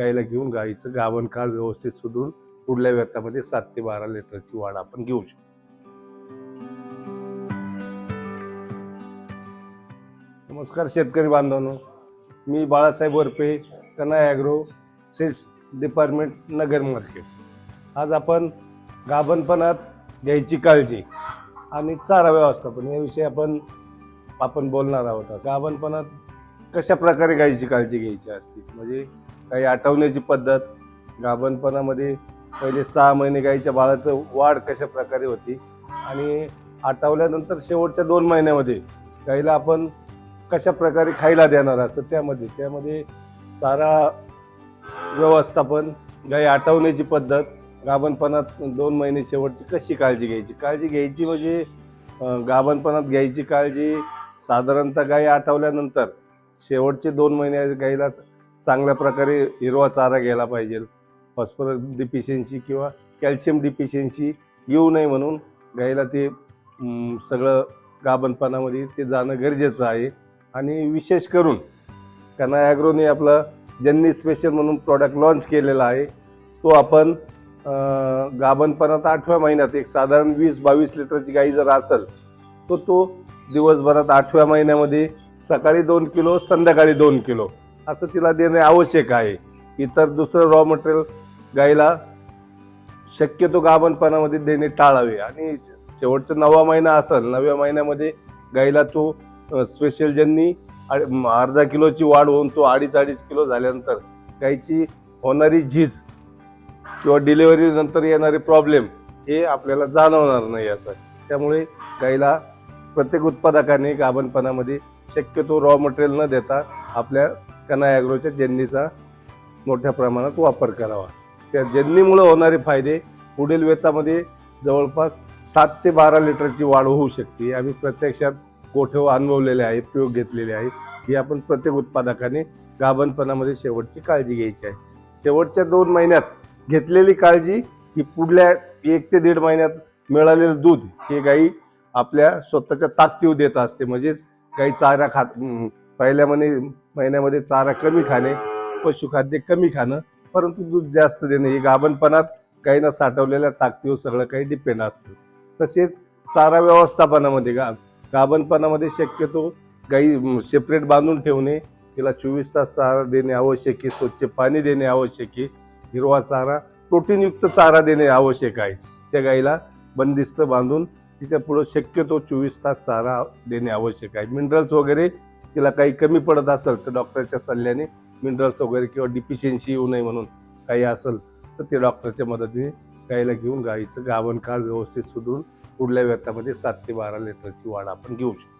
गाईला घेऊन गाईचं गाभण काळ व्यवस्थित सुधरून पुढल्या व्यर्थामध्ये सात ते बारा लिटरची वाढ आपण घेऊ शकतो. नमस्कार शेतकरी बांधवांनो. मी Balasaheb Varpe Kana agro sales department Nagar market. आज आपण गाभणपणात घ्यायची काळजी आणि चारा व्यवस्थापन याविषयी आपण आपण बोलणार आहोत गाभणपणात कशा प्रकारे गायीची काळजी घ्यायची असते? म्हणजे काही आठवण्याची पद्धत गाभणपणामध्ये पहिले सहा महिने गाईच्या बाळाचं वाढ कशा प्रकारे होती आणि आठवल्यानंतर शेवटच्या दोन महिन्यामध्ये गाईला आपण कशा प्रकारे खायला देणार असं त्यामध्ये त्यामध्ये चारा व्यवस्थापन गाई आठवण्याची पद्धत गाभणपणात दोन महिने शेवटची कशी काळजी घ्यायची? काळजी घ्यायची म्हणजे गाभणपणात घ्यायची काळजी साधारणतः गाई आठवल्यानंतर शेवटचे दोन महिने गाईला चांगल्या प्रकारे हिरवा चारा घ्यायला पाहिजे. फॉस्फरस डिफिशियन्सी किंवा कॅल्शियम डिफिशियन्सी येऊ नये म्हणून गाईला ते सगळं गाभणपणामध्ये ते जाणं गरजेचं आहे. आणि विशेष करून कना ॲग्रोने आपलं जन्नी स्पेशल म्हणून प्रॉडक्ट लॉन्च केलेला आहे तो आपण गाभणपणात आठव्या महिन्यात एक साधारण वीस बावीस लिटरची गाई जर असेल तर तो दिवसभरात आठव्या महिन्यामध्ये सकाळी दोन किलो संध्याकाळी दोन किलो. असं तिला देणे आवश्यक आहे. इतर दुसरं रॉ मटेरियल गाईला शक्यतो गाभणपणामध्ये देणे टाळावे. आणि शेवटचा नवा महिना असेल नवव्या महिन्यामध्ये गाईला तो स्पेशल ज्यांनी अर्धा किलोची वाढ होऊन तो अडीच अडीच किलो झाल्यानंतर गाईची होणारी झीज किंवा डिलेवरीनंतर येणारे प्रॉब्लेम हे आपल्याला जाणवणार नाही असं. त्यामुळे गाईला प्रत्येक उत्पादकाने गाभणपणामध्ये शक्यतो रॉ मटेरियल न देता आपल्या कना ॲग्रोच्या जन्नीचा मोठ्या प्रमाणात वापर करावा. त्या जन्नीमुळे होणारे फायदे पुढील वेतामध्ये जवळपास सात ते बारा लिटरची वाढ होऊ शकते. आम्ही प्रत्यक्षात गोठव अनुभवलेले आहे प्रयोग घेतलेले आहे ही आपण प्रत्येक उत्पादकाने गाभणपणामध्ये शेवटची काळजी घ्यायची आहे. शेवटच्या दोन महिन्यात घेतलेली काळजी ही पुढल्या एक ते दीड महिन्यात मिळालेलं दूध हे गाई आपल्या स्वतःच्या ताकदीव देत असते. म्हणजेच गाई चारा खात पहिल्या महिने महिन्यामध्ये चारा कमी खाणे पशुखाद्य कमी खाणं परंतु दूध जास्त देणे हे गाभणपणात गाईनं साठवलेल्या ताकदीवर सगळं काही डिपेंड असतं. तसेच चारा व्यवस्थापनामध्ये गा गाभणपणामध्ये शक्यतो गाई सेपरेट बांधून ठेवणे तिला चोवीस तास चारा देणे आवश्यक आहे स्वच्छ पाणी देणे आवश्यक आहे हिरवा चारा प्रोटीनयुक्त चारा देणे आवश्यक आहे. त्या गाईला बंदिस्त बांधून तिच्या पुढं शक्यतो चोवीस तास चारा देणे आवश्यक आहे. मिनरल्स वगैरे तिला काही कमी पडत असेल तर डॉक्टरच्या सल्ल्याने मिनरल्स वगैरे किंवा डिफिशियन्सी येऊ नये म्हणून काही असेल तर ते डॉक्टरच्या मदतीने गाईला घेऊन गाईचं गाभण काळ व्यवस्थित सुधरून पुढल्या व्यर्थामध्ये सात ते बारा लिटरची वाढ आपण घेऊ शकतो.